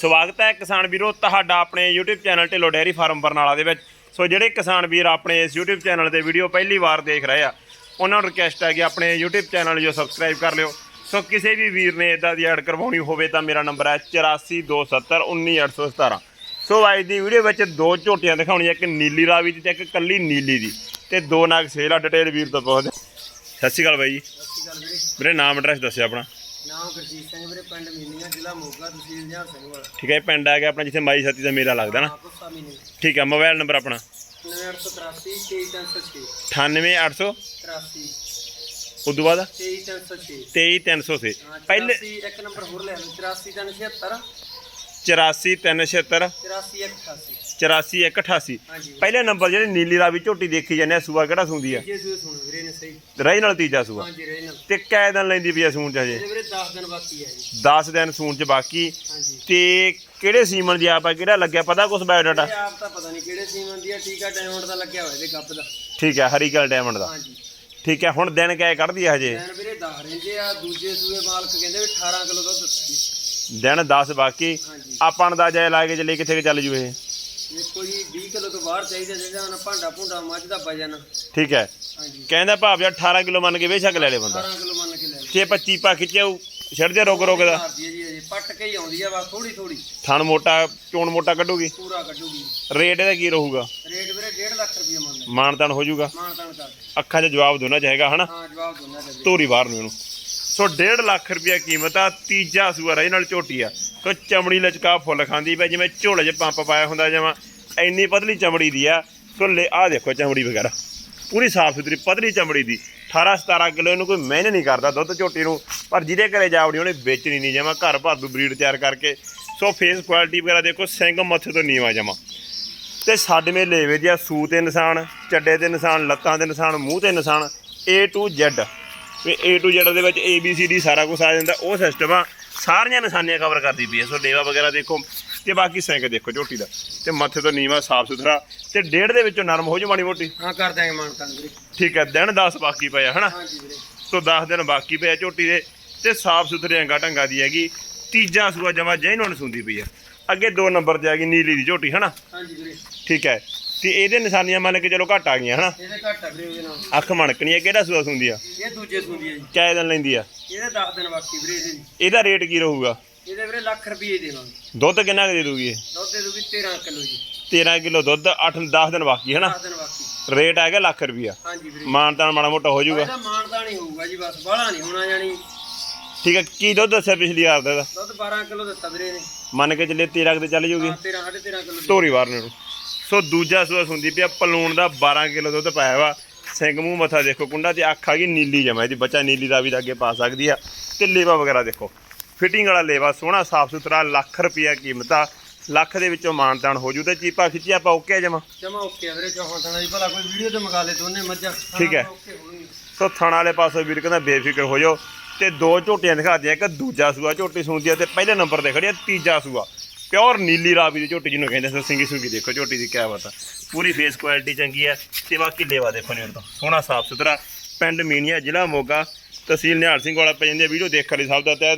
ਸਵਾਗਤ ਹੈ ਕਿਸਾਨ ਵੀਰੋ ਤੁਹਾਡਾ ਆਪਣੇ YouTube channel Dhillon dairy farm Barnala ਦੇ ਵਿੱਚ। ਸੋ ਜਿਹੜੇ ਕਿਸਾਨ ਵੀਰ ਆਪਣੇ ਇਸ YouTube ਚੈਨਲ ਤੇ ਵੀਡੀਓ ਪਹਿਲੀ ਵਾਰ ਦੇਖ ਰਹੇ ਆ, ਉਹਨਾਂ ਨੂੰ ਰਿਕਵੈਸਟ ਹੈ ਕਿ ਆਪਣੇ YouTube ਚੈਨਲ ਜੋ ਸਬਸਕ੍ਰਾਈਬ ਕਰ ਲਿਓ। ਸੋ ਕਿਸੇ ਵੀ ਵੀਰ ਨੇ ਇਦਾਂ ਦੀ ਐਡ ਕਰਵਾਉਣੀ ਹੋਵੇ ਤਾਂ ਮੇਰਾ ਨੰਬਰ ਹੈ 8427191817 ਸੋ ਅੱਜ ਦੀ ਵੀਡੀਓ ਵਿੱਚ ਦੋ ਝੋਟੀਆਂ ਦਿਖਾਉਣੀਆਂ ਇੱਕ ਨੀਲੀ ਰਾਵੀ ਦੀ ਤੇ ਇੱਕ ਕੱਲੀ ਨੀਲੀ ਦੀ ਤੇ ਦੋ ਨਾਗ ਸੇਲ ਆ, ਡਿਟੇਲ ਵੀਰ ਤੋਂ ਪੁੱਛਦੇ ਸਤਿ ਸ਼੍ਰੀ ਅਕਾਲ ਬਾਈ ਜੀ। ਸਤਿ ਸ਼੍ਰੀ ਅਕਾਲ ਵੀਰੇ ਵੀਰੇ ਨਾਮ ਐਡਰੈਸ ਦੱਸਿਓ ਆਪਣਾ। ਨਾਮ ਗੁਰਜੀਤ ਸਿੰਘ ਵੀਰੇ ਪਿੰਡ ਮੀਨੀਆਂ ਜ਼ਿਲ੍ਹਾ ਮੋਗਾ ਤਹਿਸੀਲ ਜਹਾਰ ਸਿੰਘ ਵਾਲਾ। ਠੀਕ ਹੈ ਇਹ ਪਿੰਡ ਆ ਗਿਆ ਆਪਣਾ ਜਿੱਥੇ ਮਾਈ ਸਤੀ ਦਾ ਮੇਲਾ ਲੱਗਦਾ ਨਾ। ਗੁੱਸਾ ਮੀਨੀ ਠੀਕ ਹੈ ਮੋਬਾਈਲ ਨੰਬਰ ਆਪਣਾ। 9883 23306 98800 83 ਉਦੋਂ ਬਾਅਦ? 23306 23306 ਹਾਂ ਪਹਿਲੇ 84 ਇੱਕ ਨੰਬਰ ਹੋਰ ਲੈ ਲਓ 84376 84376 84188 84188 ਹਾਂਜੀ। ਪਹਿਲੇ ਨੰਬਰ ਜਿਹੜੇ ਨੀਲੀ ਰਾਵੀ ਝੋਟੀ ਦੇਖੀ ਜਾਂਦੇ ਆ ਸੂਆ ਕਿਹੜਾ ਸੂੰਦੀ ਆ? ਜੇ ਸੂਏ ਸੁਣ ਵੀਰੇ ਨੇ ਸਹੀ। ਰਹੀ ਨਾਲ ਤੀਜਾ ਸੂਆ। ਹਾਂਜੀ ਤੇ ਕੈ ਦਿਨ ਲੈਂਦੀ ਪਈ ਆ ਸੂਣ ਚ ਹਜੇ? ਇਹਦੇ ਵੀਰੇ 10 ਦਿਨ ਬਾਕੀ ਹੈ ਜੀ। 10 ਦਿਨ ਸੂਣ ਚ ਬਾਕੀ। ਹਾਂਜੀ। ਤੇ ਕਿਹੜੇ ਸੀਮਨ ਦੀ ਆਪ ਆ ਕਿਹੜਾ ਲੱਗਿਆ? ਪਤਾ ਕੁਛ ਬਾਇਓਡਾਟਾ ਇਹ ਆਪ ਤਾਂ ਪਤਾ ਨਹੀਂ ਕਿਹੜੇ ਸੀਮਨ ਦੀ ਆ ਟੀਕਾ ਡਾਇਮੰਡ ਦਾ ਲੱਗਿਆ ਹੋਇਆ ਇਹਦੇ ਗੱਪ ਦਾ। ਠੀਕ ਹੈ ਹਰੀਕਲ ਡਾਇਮੰਡ ਦਾ। ਹਾਂਜੀ। ਠੀਕ ਹੈ ਹੁਣ ਦਿਨ ਕੈ ਕੱਢਦੀ ਆ ਹਜੇ। ਵੀਰੇ 10 ਰਹਿੰਦੇ ਆ ਦੂਜੇ ਸੂਏ ਮਾਲਕ ਕਹਿੰਦੇ ਵੀ 18 ਕਿਲੋ ਦੁੱਧ ਦਿੱਤਾ ਦਿਨ 10 ਬਾਕੀ ਹਾਂਜੀ। ਆਪਾਂ ਅੰਦਾਜ਼ਾ ਲਾ ਕੇ ਚੱਲੇ ਕਿੱਥੇ ਕੁ ਚੱਲ ਜੂ ਇਹ। ਦੇਖੋ ਜੀ 20 ਕਿਲੋ ਤੋਂ ਬਾਹਰ ਚਾਹੀਦਾ ਜਿਹੜਾ ਹੁਣ ਭਾਂਡਾ ਭੁੰਡਾ ਮੱਝ ਦਾ ਵਜਨ। ਠੀਕ ਹੈ। ਹਾਂਜੀ। ਕਹਿੰਦਾ ਭਾਵ ਜੀ 18 ਕਿਲੋ ਮੰਨ ਕੇ ਬੇਸ਼ੱਕ ਲੈ ਲੇ ਬੰਦਾ। 18 ਕਿਲੋ ਮੰਨ ਕੇ ਲੈ ਲਓ ਜੇ 25 ਪਾ ਖਿੱਚਿਆ ਛੱਡ ਦੇ ਰੋਕ ਰੋਕ ਦਾ। ਮਾਰਦੀ ਹੈ ਜੀ ਅਜੇ ਪੱਟ ਕੇ ਹੀ ਆਉਂਦੀ ਆ ਬਸ ਥੋੜੀ ਥੋੜੀ ਥਣ ਮੋਟਾ ਚੋਣ ਮੋਟਾ ਕੱਢੂਗੀ? ਪੂਰਾ ਕੱਢੂਗੀ। ਰੇਟ ਇਹਦਾ ਕੀ ਰਹੂਗਾ? ਰੇਟ ਵੀਰੇ 1.5 ਲੱਖ ਰੁਪਏ ਮੰਗਦੇ ਮਾਨਤਾਨ ਹੋ ਜਾਊਗਾ। ਮਾਨ ਤਾਨ ਕਰ ਅੱਖਾਂ 'ਚ ਜਵਾਬ ਦੋਣਾ ਚਾਹੇਗਾ ਹਨਾ? ਹਾਂ ਜਵਾਬ ਦੋਨਾਂ ਦਾ ਵੀਰੇ ਧੋਰੀ ਬਾਹਰ ਨੂੰ ਇਹਨੂੰ। ਸੋ 1.5 ਲੱਖ ਰੁਪਇਆ ਕੀਮਤ ਆ, ਤੀਜਾ ਸੂਆ ਰੇ ਨਾਲ ਝੋਟੀ ਆ। ਸੋ ਚਮੜੀ ਲਚਕਾ ਫੁੱਲ ਖਾਂਦੀ ਪਈ, ਜਿਵੇਂ ਝੋਲੇ 'ਚ ਪੰਪ ਪਾਇਆ ਹੁੰਦਾ ਜਮਾ ਇੰਨੀ ਪਤਲੀ ਚਮੜੀ ਦੀ ਆ। ਸੋ ਲੈ ਆ ਦੇਖੋ ਚਮੜੀ ਵਗੈਰਾ। ਪੂਰੀ ਸਾਫ਼ ਸੁਥਰੀ, ਪਤਲੀ ਚਮੜੀ ਦੀ। 18 17 ਕਿਲੋ ਇਹਨੂੰ ਕੋਈ ਮਿਹਨਤ ਨਹੀਂ ਕਰਦਾ ਦੁੱਧ ਝੋਟੀ ਨੂੰ। ਪਰ ਜਿਹਦੇ ਘਰੇ ਜਾਵੜੀ, ਉਹਨੇ ਵੇਚਣੀ ਨਹੀਂ ਜਮਾ। ਘਰ ਭਾਦੂ ਬਰੀਡ ਤਿਆਰ ਕਰਕੇ। ਸੋ ਫੇਸ ਕੁਆਲਿਟੀ ਵਗੈਰਾ ਦੇਖੋ, ਸਿੰਘ ਮੱਥੇ ਤੋਂ ਨੀਵਾ ਜਮਾ। ਤੇ ਸਾਡਵੇਂ ਲੇਵੇ ਦੀ ਆ ਸੂ ਤੇ ਨਿਸ਼ਾਨ, ਚੱਡੇ ਤੇ ਨਿਸ਼ਾਨ, ਲੱਤਾਂ ਤੇ ਨਿਸ਼ਾਨ, ਮੂੰਹ ਤੇ ਨਿਸ਼ਾਨ, A to Z ਵੀ A to Z ਦੇ ਵਿੱਚ A B C D ਸਾਰਾ ਕੁਝ ਆ ਜਾਂਦਾ। ਉਹ ਸਿਸਟਮ ਆ ਸਾਰੀਆਂ ਨਿਸ਼ਾਨੀਆਂ ਕਵਰ ਕਰਦੀ ਪਈ ਹੈ ਸੋ ਲੇਵਾ ਵਗੈਰਾ ਦੇਖੋ। ਤੇ ਬਾਕੀ ਸਿੰਕ ਦੇਖੋ ਝੋਟੀ ਦਾ। ਤੇ ਮੱਥੇ ਤੋਂ ਨੀਵਾ ਸਾਫ਼ ਸੁਥਰਾ। ਤੇ ਡੇਢ ਦੇ ਵਿੱਚੋਂ ਨਰਮ ਹੋ ਜੂ ਮਾੜੀ ਮੋਟੀ। ਹਾਂ ਕਰ ਦਾਂਗੇ ਮਾਨ ਤਾਨ ਵੀਰੇ। ਠੀਕ ਹੈ ਦਿਨ 10 ਬਾਕੀ ਪਏ ਆ ਹਨਾ? ਹਾਂਜੀ ਵੀਰੇ। ਸੋ 10 ਦਿਨ ਬਾਕੀ ਪਏ ਆ ਝੋਟੀ ਦੇ। ਤੇ ਸਾਫ਼ ਸੁਥਰੇ ਅੰਗਾ ਢੰਗਾ ਦੀ ਹੈਗੀ। ਤੀਜਾ ਸੂਆ ਜਮਾ ਜੈਨੂਨ ਸੁੰਦੀ ਪਈ ਆ। ਅੱਗੇ ਦੋ ਨੰਬਰ ਤੇ ਆ ਗਈ ਨੀਲੀ ਦੀ ਝੋਟੀ ਹਨਾ? ਹਾਂਜੀ ਵੀਰੇ। ਠੀਕ ਹੈ ਤੇ ਇਹਦੇ ਨਿਸ਼ਾਨੀਆਂ ਮੰਨ ਕੇ ਚਲੋ ਘੱਟ ਆ ਗਈਆਂ ਹਨਾ? ਇਹਦੇ ਘੱਟ ਆ ਵੀਰੇ ਉਹਦੇ ਨਾਲ। ਅੱਖ ਮਣਕਣੀ ਹੈ ਕਿਹੜਾ ਸੂਆ ਸੁੰਦੀ ਆ? ਇਹ ਦੂਜੇ ਸੂਦੀ ਆ ਜੀ। ਕਿਆ ਦਿਨ ਲੈਂਦੀ ਆ। ਇਹਦੇ 10 ਦਿਨ ਬਾਕੀ ਵੀਰੇ ਇਹਦੇ। ਇਹਦਾ ਰੇਟ ਕੀ ਰਹੂਗਾ? ਇਹਦੇ ਵੀਰੇ ਲੱਖ ਰੁਪਏ ਦੇਵਾਂਗੇ। ਦੁੱਧ ਕਿੰਨਾ ਕੁ ਦੇ ਦੂਗੀ ਇਹ? ਦੁੱਧ ਦੇ ਦੂਗੀ 13 ਕਿਲੋ ਜੀ। 13 ਕਿਲੋ ਦੁੱਧ 8 10 ਦਿਨ ਬਾਕੀ ਹਨਾ? 10 ਦਿਨ ਬਾਕੀ। ਰੇਟ ਹੈਗਾ ਲੱਖ ਰੁਪਿਆ ਹਾਂਜੀ ਵੀਰੇ। ਮਾਨਤਾਨ ਮਾੜਾ ਮੋਟਾ ਹੋ ਜਾਊਗਾ। ਇਹਦਾ ਮਾਨਤਾ ਨਹੀਂ ਹੋਊਗਾ ਜੀ ਬਸ ਬਾਹਲਾ ਨਹੀਂ ਹੋਣਾ ਜਾਣੀ। ਠੀਕ ਹੈ ਕੀ ਦੁੱਧ ਦੱਸਿਆ ਪਿਛਲੀ ਵਾਰ ਦਾ ਇਹਦਾ? ਦੁੱਧ 12 ਕਿਲੋ ਦਿੱਤਾ ਵੀਰੇ ਨੇ ਮੰਨ ਕੇ ਚੱਲੇ 13 ਕੁ ਤੇ ਚੱਲ ਜੂਗੀ। 13 13.5 ਕਿਲੋ ਧੋਰੀ ਵਾਰ ਨੂੰ। ਸੋ ਦੂਜਾ ਸੂਆ ਸੁੰਦੀ ਪਿਆ ਪਲੂਣ ਦਾ 12 ਕਿਲੋ ਦੁੱਧ ਪਾਇਆ ਵਾ। ਸਿੰਘ ਮੂੰਹ ਮੱਥਾ ਦੇਖੋ ਕੁੰਡਾ ਤੇ ਅੱਖ ਆ ਗਈ ਨੀਲੀ ਜਮਾ ਇਹਦੀ ਬੱਚਾ ਨੀਲੀ ਦਾ ਵੀ ਅੱਗੇ ਪਾ ਸਕਦੀ ਆ। ਤੇ ਲੇਵਾ ਵਗੈਰਾ ਦੇਖੋ ਫਿਟਿੰਗ ਵਾਲਾ ਲੇਵਾ ਸੋਹਣਾ ਸਾਫ਼ ਸੁਥਰਾ ਲੱਖ ਰੁਪਿਆ ਕੀਮਤ ਆ। ਲੱਖ ਦੇ ਵਿੱਚੋਂ ਮਾਨਤਾਨ ਹੋ ਜੂ ਤੇ ਚੀਪਾ ਖਿੱਚਿਆ ਆਪਾਂ ਓਕੇ ਜਮਾ? ਜਮਾ ਓਕੇ ਵੀਰੇ ਚੌਹਾਂ ਥਣਾ ਜੀ ਭਲਾ ਕੋਈ ਵੀਡੀਓ ਤੇ ਮੰਗਾ ਲੈ ਦੋਨੇ ਮੱਝਾਂ। ਠੀਕ ਹੈ। ਸੋ ਥਣ ਵਾਲੇ ਪਾਸੋਂ ਵੀਰ ਕਹਿੰਦਾ ਬੇਫਿਕਰ ਹੋ ਜਾਓ। ਤੇ ਦੋ ਝੋਟੀਆਂ ਦਿਖਾ ਦਿਆਂ ਇੱਕ ਦੂਜਾ ਸੂਆ ਝੋਟੀ ਸੁਣਦੀ ਆ ਤੇ ਪਹਿਲੇ ਨੰਬਰ ਤੇ ਖੜੀ ਆ ਤੀਜਾ ਸੂਆ। ਪਿਓਰ ਨੀਲੀ ਰਾਵੀ ਦੀ ਝੋਟੀ ਜਿਹਨੂੰ ਕਹਿੰਦੇ ਸੋ ਸਿੰਗੀ ਸੁੰਗੀ ਦੇਖੋ, ਝੋਟੀ ਦੀ ਕਿਆ ਬਾਤ ਆ। ਪੂਰੀ ਫੇਸ ਕੁਆਲਿਟੀ ਚੰਗੀ ਆ ਤੇ ਬਾਕੀ ਲੇਵਾ ਦੇਖੋ ਨੇ ਤੋਂ। ਸੋਹਣਾ ਸਾਫ਼ ਸੁਥਰਾ ਪਿੰਡ ਮੀਨੀਆ, ਜ਼ਿਲ੍ਹਾ ਮੋਗਾ, ਤਹਿਸੀਲ ਨਿਹਾਲ ਸਿੰਘ ਵਾਲਾ ਪੈ ਜਾਂਦੀ ਆ। ਵੀਡੀਓ ਦੇਖਣ ਲਈ ਸਭ ਦਾ ਤਹਿ